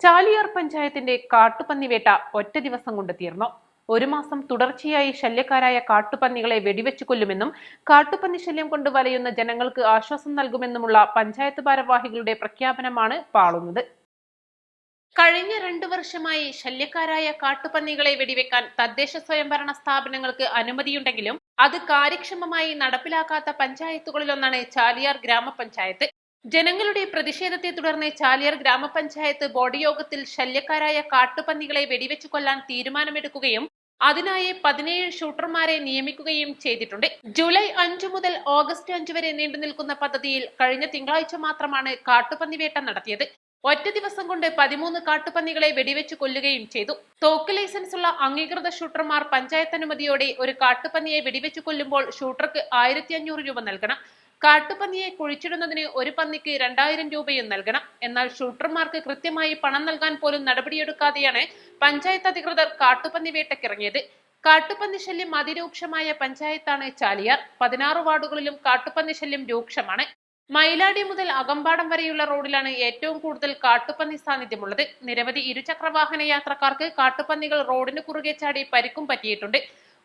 ചാലിയാർ പഞ്ചായത്തിന്റെ കാട്ടുപന്നിവേട്ട ഒറ്റ ദിവസം കൊണ്ട് തീർന്നു. ഒരു മാസം തുടർച്ചയായി ശല്യക്കാരായ കാട്ടുപന്നികളെ വെടിവെച്ചു കൊല്ലുമെന്നും കാട്ടുപന്നി ശല്യം കൊണ്ട് വലയുന്ന ജനങ്ങൾക്ക് ആശ്വാസം നൽകുമെന്നുമുള്ള പഞ്ചായത്ത് ഭാരവാഹികളുടെ പ്രഖ്യാപനമാണ് പാളുന്നത്. കഴിഞ്ഞ രണ്ടു വർഷമായി ശല്യക്കാരായ കാട്ടുപന്നികളെ വെടിവെക്കാൻ തദ്ദേശ സ്വയംഭരണ സ്ഥാപനങ്ങൾക്ക് അനുമതിയുണ്ടെങ്കിലും അത് കാര്യക്ഷമമായി നടപ്പിലാക്കാത്ത പഞ്ചായത്തുകളിലൊന്നാണ് ചാലിയാർ ഗ്രാമപഞ്ചായത്ത്. ജനങ്ങളുടെ പ്രതിഷേധത്തെ തുടർന്ന് ചാലിയർ ഗ്രാമപഞ്ചായത്ത് ബോർഡ് യോഗത്തിൽ ശല്യക്കാരായ കാട്ടുപന്നികളെ വെടിവെച്ചു കൊല്ലാൻ തീരുമാനമെടുക്കുകയും അതിനായി പതിനേഴ് ഷൂട്ടർമാരെ നിയമിക്കുകയും ചെയ്തിട്ടുണ്ട്. ജൂലൈ അഞ്ചു മുതൽ ഓഗസ്റ്റ് അഞ്ചു വരെ നീണ്ടു നിൽക്കുന്ന പദ്ധതിയിൽ കഴിഞ്ഞ തിങ്കളാഴ്ച മാത്രമാണ് കാട്ടുപന്നി വേട്ട നടത്തിയത്. ഒറ്റ ദിവസം കൊണ്ട് പതിമൂന്ന് കാട്ടുപന്നികളെ വെടിവെച്ച് കൊല്ലുകയും ചെയ്തു. തോക്ക് ലൈസൻസ് ഉള്ള അംഗീകൃത ഷൂട്ടർമാർ പഞ്ചായത്ത് അനുമതിയോടെ ഒരു കാട്ടുപന്നിയെ വെടിവെച്ച് കൊല്ലുമ്പോൾ ഷൂട്ടർക്ക് ആയിരത്തി അഞ്ഞൂറ് രൂപ നൽകണം. കാട്ടുപന്നിയെ കുഴിച്ചിടുന്നതിന് ഒരു പന്നിക്ക് രണ്ടായിരം രൂപയും നൽകണം. എന്നാൽ ഷൂട്ടർമാർക്ക് കൃത്യമായി പണം നൽകാൻ പോലും നടപടിയെടുക്കാതെയാണ് പഞ്ചായത്ത് അധികൃതർ കാട്ടുപന്നി വേട്ടക്കിറങ്ങിയത്. കാട്ടുപന്നി ശല്യം അതിരൂക്ഷമായ പഞ്ചായത്താണ് ചാലിയാർ. പതിനാറ് വാർഡുകളിലും കാട്ടുപന്നി ശല്യം രൂക്ഷമാണ്. മയിലാടി മുതൽ അകമ്പാടം വരെയുള്ള റോഡിലാണ് ഏറ്റവും കൂടുതൽ കാട്ടുപന്നി സാന്നിധ്യമുള്ളത്. നിരവധി ഇരുചക്രവാഹന യാത്രക്കാർക്ക് കാട്ടുപന്നികൾ റോഡിന് കുറുകെ ചാടി പരിക്കും പറ്റിയിട്ടുണ്ട്.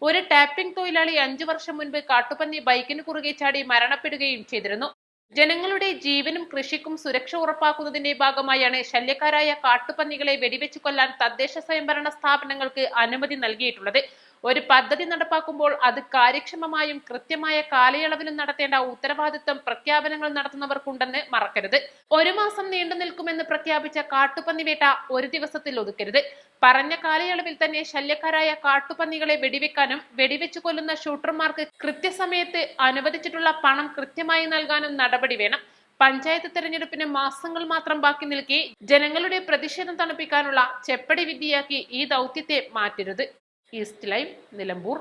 ഒരു ടാപ്പിംഗ് തൊഴിലാളി അഞ്ചു വർഷം മുൻപ് കാട്ടുപന്നി ബൈക്കിന് കുറുകെ ചാടി മരണപ്പെടുകയും ചെയ്തിരുന്നു. ജനങ്ങളുടെ ജീവനും കൃഷിക്കും സുരക്ഷ ഉറപ്പാക്കുന്നതിന്റെ ഭാഗമായാണ് ശല്യക്കാരായ കാട്ടുപന്നികളെ വെടിവെച്ചു കൊല്ലാൻ തദ്ദേശ സ്വയംഭരണ സ്ഥാപനങ്ങൾക്ക് അനുമതി നൽകിയിട്ടുള്ളത്. ഒരു പദ്ധതി നടപ്പാക്കുമ്പോൾ അത് കാര്യക്ഷമമായും കൃത്യമായ കാലയളവിലും നടത്തേണ്ട ഉത്തരവാദിത്തം പ്രഖ്യാപനങ്ങൾ നടത്തുന്നവർക്കുണ്ടെന്ന് മറക്കരുത്. ഒരു മാസം നീണ്ടു നിൽക്കുമെന്ന് പ്രഖ്യാപിച്ച കാട്ടുപന്നിവേട്ട ഒരു ദിവസത്തിൽ ഒതുക്കരുത്. പറഞ്ഞ കാലയളവിൽ തന്നെ ശല്യക്കാരായ കാട്ടുപന്നികളെ വെടിവെക്കാനും വെടിവെച്ചു കൊല്ലുന്ന ഷൂട്ടർമാർക്ക് കൃത്യസമയത്ത് അനുവദിച്ചിട്ടുള്ള പണം കൃത്യമായി നൽകാനും നടപടി വേണം. പഞ്ചായത്ത് തെരഞ്ഞെടുപ്പിന് മാസങ്ങൾ മാത്രം ബാക്കി നിൽക്കി ജനങ്ങളുടെ പ്രതിഷേധം തണുപ്പിക്കാനുള്ള ചെപ്പടി വിദ്യയാക്കി ഈ ദൗത്യത്തെ മാറ്റരുത്. East lime Nilambur.